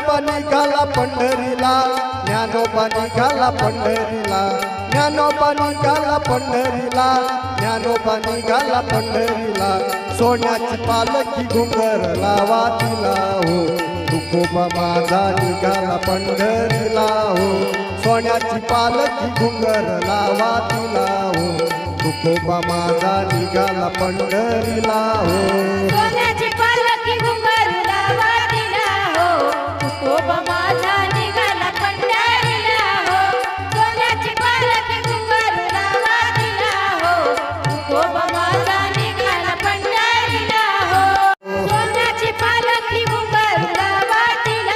ज्ञानोबा निघाला पंढरीला. ज्ञानोबा निघाला पंढरीला. ज्ञानोबा निघाला पंढरीला. ज्ञानोबा निघाला पंढरीला. सोन्याची पालखी घुंगर लावा तिला हो. तुकोबा माझा निघाला पंढरीला हो. सोन्याची पालखी घुंगर लावा तिला हो. तुकोबा माझा निघाला पंढरीला हो.